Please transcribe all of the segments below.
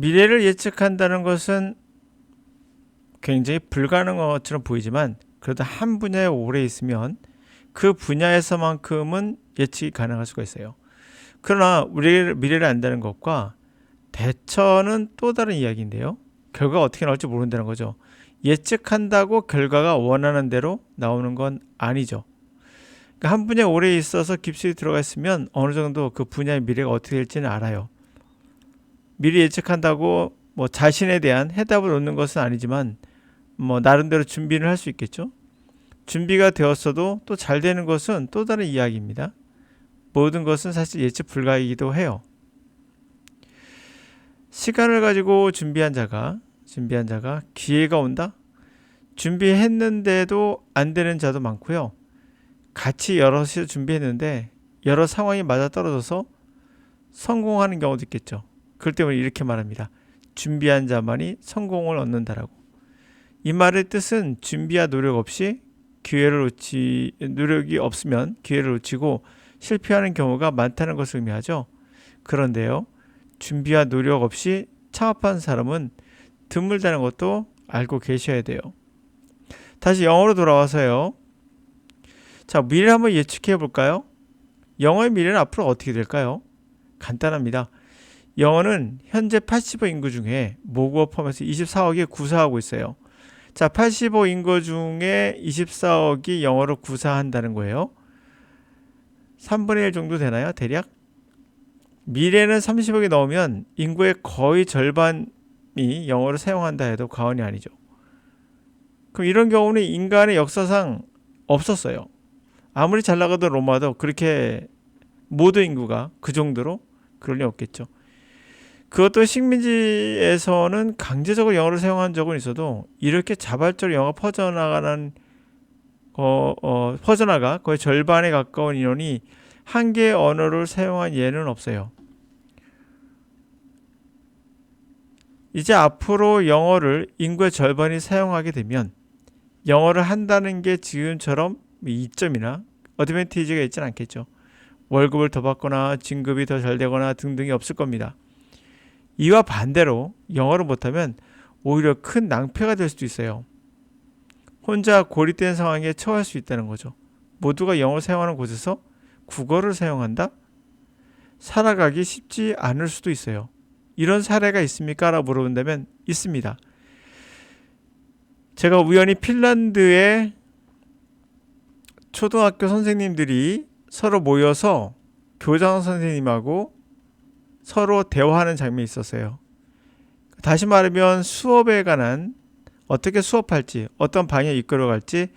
미래를 예측한다는 것은 굉장히 불가능한 것처럼 보이지만 그래도 한 분야에 오래 있으면 그 분야에서만큼은 예측이 가능할 수가 있어요. 그러나 우리 미래를 안다는 것과 대처는 또 다른 이야기인데요. 결과가 어떻게 나올지 모른다는 거죠. 예측한다고 결과가 원하는 대로 나오는 건 아니죠. 그러니까 한 분야에 오래 있어서 깊숙이 들어가 있으면 어느 정도 그 분야의 미래가 어떻게 될지는 알아요. 미래 예측한다고 뭐 자신에 대한 해답을 얻는 것은 아니지만 뭐 나름대로 준비를 할 수 있겠죠. 준비가 되었어도 또 잘 되는 것은 또 다른 이야기입니다. 모든 것은 사실 예측 불가이기도 해요. 시간을 가지고 준비한 자가 준비한 자가 기회가 온다. 준비했는데도 안 되는 자도 많고요. 같이 여럿이 준비했는데 여러 상황이 맞아 떨어져서 성공하는 경우도 있겠죠. 그럴 때문에 이렇게 말합니다. 준비한 자만이 성공을 얻는다라고. 이 말의 뜻은 준비와 노력 없이 기회를 놓치 노력이 없으면 기회를 놓치고 실패하는 경우가 많다는 것을 의미하죠. 그런데요. 준비와 노력 없이 창업한 사람은 드물다는 것도 알고 계셔야 돼요. 다시 영어로 돌아와서요. 자, 미래 한번 예측해 볼까요? 영어의 미래는 앞으로 어떻게 될까요? 간단합니다. 영어는 현재 85 인구 중에 모국어 포함해서 24억이 구사하고 있어요. 자, 85 인구 중에 24억이 영어로 구사한다는 거예요. 3분의 1 정도 되나요? 대략? 미래는 30억이 넘으면 인구의 거의 절반이 영어를 사용한다 해도 과언이 아니죠. 그럼 이런 경우는 인간의 역사상 없었어요. 아무리 잘 나가도 로마도 그렇게 모든 인구가 그 정도로 그럴 리 없겠죠. 그것도 식민지에서는 강제적으로 영어를 사용한 적은 있어도 이렇게 자발적으로 영어 퍼져나가는 어, 어, 퍼져나가 거의 절반에 가까운 인원이 한 개의 언어를 사용한 예는 없어요. 이제 앞으로 영어를 인구의 절반이 사용하게 되면 영어를 한다는 게 지금처럼 이점이나 어드밴티지가 있지는 않겠죠. 월급을 더 받거나 진급이 더 잘 되거나 등등이 없을 겁니다. 이와 반대로 영어를 못하면 오히려 큰 낭패가 될 수도 있어요. 혼자 고립된 상황에 처할 수 있다는 거죠. 모두가 영어를 사용하는 곳에서 국어를 사용한다? 살아가기 쉽지 않을 수도 있어요. 이런 사례가 있습니까? 라고 물어본다면 있습니다. 제가 우연히 핀란드에 초등학교 선생님들이 서로 모여서 교장 선생님하고 서로 대화하는 장면이 있었어요. 다시 말하면 수업에 관한 어떻게 수업할지, 어떤 방향에 이끌어갈지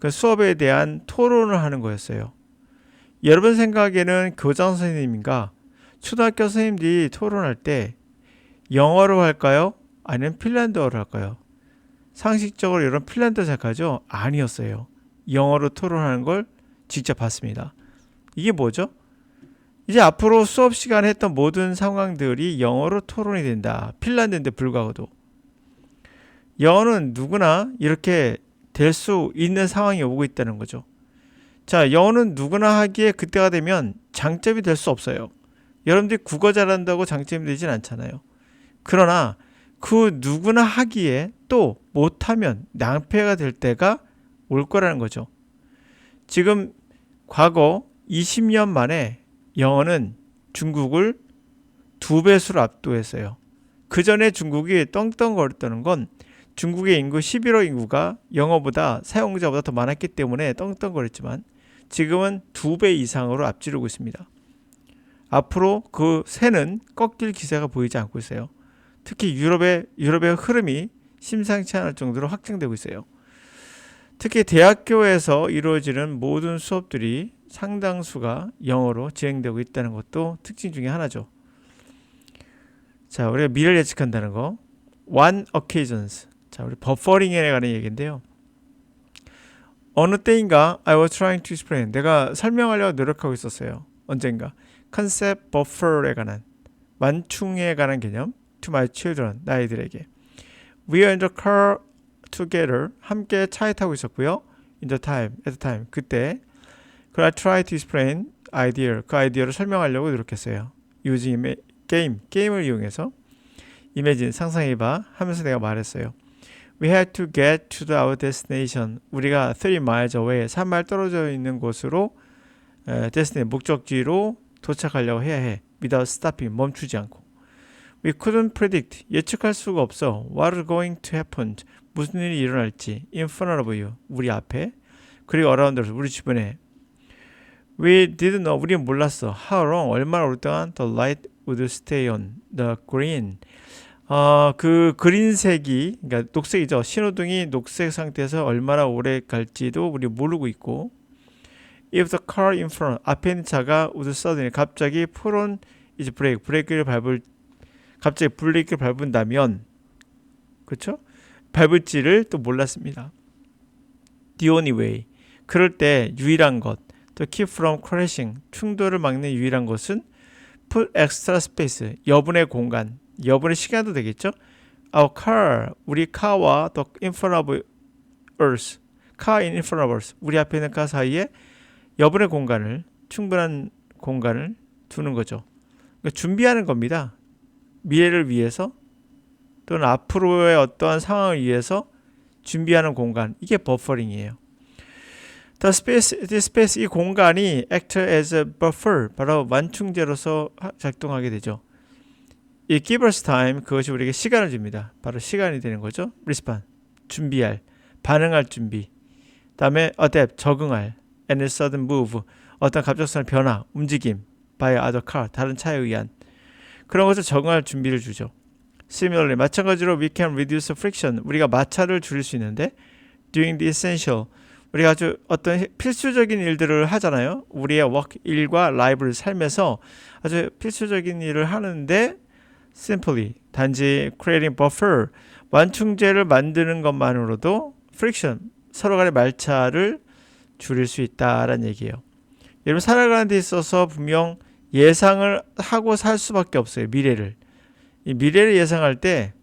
그 수업에 대한 토론을 하는 거였어요. 여러분 생각에는 교장 선생님인가 초등학교 선생님들이 토론할 때 영어로 할까요? 아니면 핀란드어로 할까요? 상식적으로 여러분 핀란드 생각하죠? 아니었어요. 영어로 토론하는 걸 직접 봤습니다. 이게 뭐죠? 이제 앞으로 수업 시간에 했던 모든 상황들이 영어로 토론이 된다. 핀란드인데 불구하고도. 영어는 누구나 이렇게 될 수 있는 상황이 오고 있다는 거죠. 자, 영어는 누구나 하기에 그때가 되면 장점이 될 수 없어요. 여러분들이 국어 잘한다고 장점이 되진 않잖아요. 그러나 그 누구나 하기에 또 못하면 낭패가 될 때가 올 거라는 거죠. 지금 과거 20년 만에 영어는 중국을 두 배수로 압도했어요. 그 전에 중국이 떵떵거렸다는 건 중국의 인구 11억 인구가 영어보다 사용자보다 더 많았기 때문에 떵떵거렸지만 지금은 두 배 이상으로 앞지르고 있습니다. 앞으로 그 새는 꺾일 기세가 보이지 않고 있어요. 특히 유럽의 유럽의 흐름이 심상치 않을 정도로 확장되고 있어요. 특히 대학교에서 이루어지는 모든 수업들이 상당수가 영어로 진행되고 있다는 것도 특징 중에 하나죠. 자, 우리가 미래를 예측한다는 거. One occasions. 자, 우리 버퍼링에 관한 얘기인데요. 어느 때인가 I was trying to explain. 내가 설명하려고 노력하고 있었어요. 언젠가. 컨셉 버퍼에 관한 만충에 관한 개념 to my children. 나이들에게. We are in the car together. 함께 차에 타고 있었고요. In the time, at the time. 그때 그 I try to explain idea. 그 아이디어를 설명하려고 노력했어요. using game. 게임을 이용해서 imagine 상상해봐 하면서 내가 말했어요. We had to get to the, our destination. 우리가 3 miles away, 3마일 떨어져 있는 곳으로 에, destination 목적지로 도착하려고 해야 해. without stopping 멈추지 않고. We couldn't predict 예측할 수가 없어. What is going to happen? 무슨 일이 일어날지. In front of you 우리 앞에 그리고 around us 우리 주변에. We didn't know 우리는 몰랐어. How long 얼마나 오랫동안 the light would stay on the green. 어, 그 그린색이 그러니까 녹색이죠. 신호등이 녹색 상태에서 얼마나 오래 갈지도 우리 모르고 있고. If the car in front 앞에 있는 차가 would suddenly 갑자기 on 이제 브레이크 브레이크를 밟을 갑자기 브레이크를 밟은다면 그렇죠? 밟을지를 또 몰랐습니다. The only way 그럴 때 유일한 것 또 keep from crashing 충돌을 막는 유일한 것은 put extra space 여분의 공간 여분의 시간도 되겠죠? Our car 우리 카와 또 in front of us car in front of us 우리 앞에 있는 카 사이에 여분의 공간을 충분한 공간을 두는 거죠. 그러니까 준비하는 겁니다. 미래를 위해서 또는 앞으로의 어떠한 상황을 위해서 준비하는 공간 이게 버퍼링이에요. The space, the space 이 공간이 act as a buffer 바로 완충제로서 하- 작동하게 되죠. 이 give us time 그것이 우리에게 시간을 줍니다. 바로 시간이 되는 거죠. respond 준비할 반응할 준비. 다음에 adapt 적응할 and sudden move 어떤 갑작스러운 변화 움직임 by other car 다른 차에 의한 그런 것을 적응할 준비를 주죠. Similarly 마찬가지로 we can reduce friction 우리가 마찰을 줄일 수 있는데 doing the essential 우리가 아주 어떤 필수적인 일들을 하잖아요. 우리의 work 일과 라이브를 삶에서 아주 필수적인 일을 하는데 simply 단지 creating buffer 완충제를 만드는 것만으로도 friction 서로 간의 말차를 줄일 수 있다라는 얘기예요. 여러분 살아가는 데 있어서 분명 예상을 하고 살 수밖에 없어요. 미래를. 이 미래를 예상할 때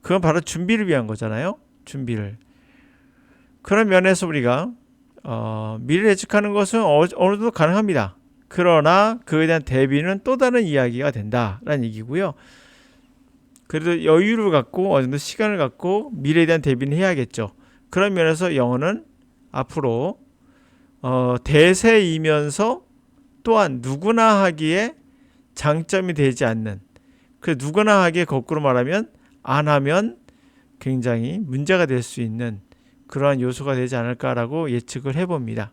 그건 바로 준비를 위한 거잖아요. 준비를. 그런 면에서 우리가 어, 미래를 예측하는 것은 어, 어느 정도 가능합니다. 그러나 그에 대한 대비는 또 다른 이야기가 된다라는 얘기고요. 그래도 여유를 갖고 어느 정도 시간을 갖고 미래에 대한 대비는 해야겠죠. 그런 면에서 영어는 앞으로 어, 대세이면서 또한 누구나 하기에 장점이 되지 않는 그 누구나 하기에 거꾸로 말하면 안 하면 굉장히 문제가 될 수 있는 그러한 요소가 되지 않을까라고 예측을 해봅니다.